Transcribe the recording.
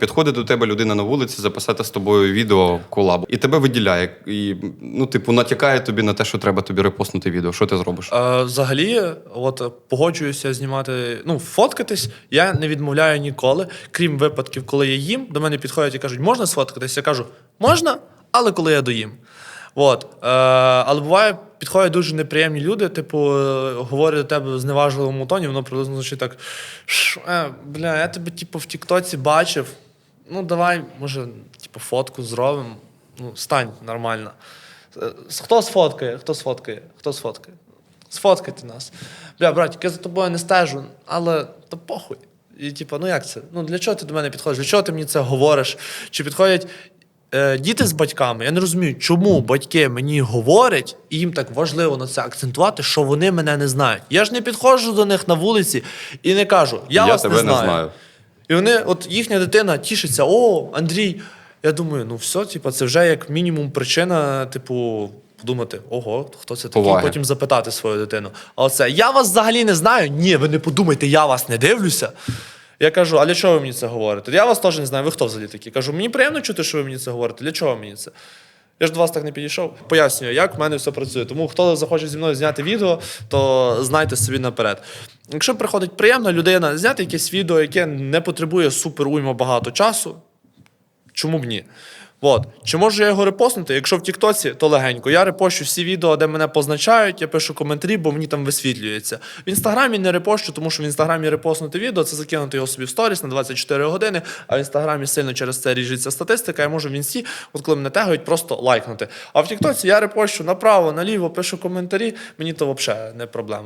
Підходить до тебе людина на вулиці записати з тобою відео колабу, і тебе виділяє, і ну, типу, натякає тобі на те, що треба тобі репостнути відео. Що ти зробиш? Е, взагалі, от погоджуюся знімати, ну, фоткатись, я не відмовляю ніколи, крім випадків, коли я їм, до мене підходять і кажуть, можна сфоткатись? Я кажу, можна, але коли я доїм. От. Е, але буває, підходять дуже неприємні люди, типу, е, говорять до тебе в зневажливому тоні, воно приблизно звучить так. «Ш, Е, бля, я тебе, типу, в Тіктоці бачив. Ну, давай, може, типу, фотку зробимо. Ну, стань нормально. Е, Хто сфоткає? Хто сфоткає? Хто сфоткає? Сфоткайте нас. Бля, братик, я за тобою не стежу, але то похуй. І типу, ну як це? Ну для чого ти до мене підходиш? Для чого ти мені це говориш? Чи підходять е, діти з батьками? Я не розумію, чому батьки мені говорять, і їм так важливо на це акцентувати, що вони мене не знають. Я ж не підходжу до них на вулиці і не кажу, я, Я вас тебе не не знаю. І вони, от їхня дитина тішиться, о, Андрій. Я думаю, ну все, типу, це вже як мінімум причина, типу, подумати, ого, хто це такий, Поваги. потім запитати свою дитину. А оце, я вас взагалі не знаю. Ні, ви не подумайте, я вас не дивлюся. Я кажу, а для чого ви мені це говорите? Я вас теж не знаю, ви хто взагалі такі? Кажу, мені приємно чути, що ви мені це говорите. Для чого мені це? Я ж до вас так не підійшов. Пояснюю, як в мене все працює. Тому хто захоче зі мною зняти відео, то знайте собі наперед. Якщо приходить приємна людина, зняти якесь відео, яке не потребує супер уйма багато часу, чому б ні? От. Чи можу я його репостнути? Якщо в Тіктоці, то легенько. Я репощу всі відео, де мене позначають, я пишу коментарі, бо мені там висвітлюється. В інстаграмі не репощу, тому що в інстаграмі репостнути відео це закинути його собі в сторіс на 24 години, а в інстаграмі сильно через це ріжеться статистика. Я можу в інсті, от коли мене тегають, просто лайкнути. А в Тіктоці я репощу направо, наліво, пишу коментарі, мені то взагалі не проблема.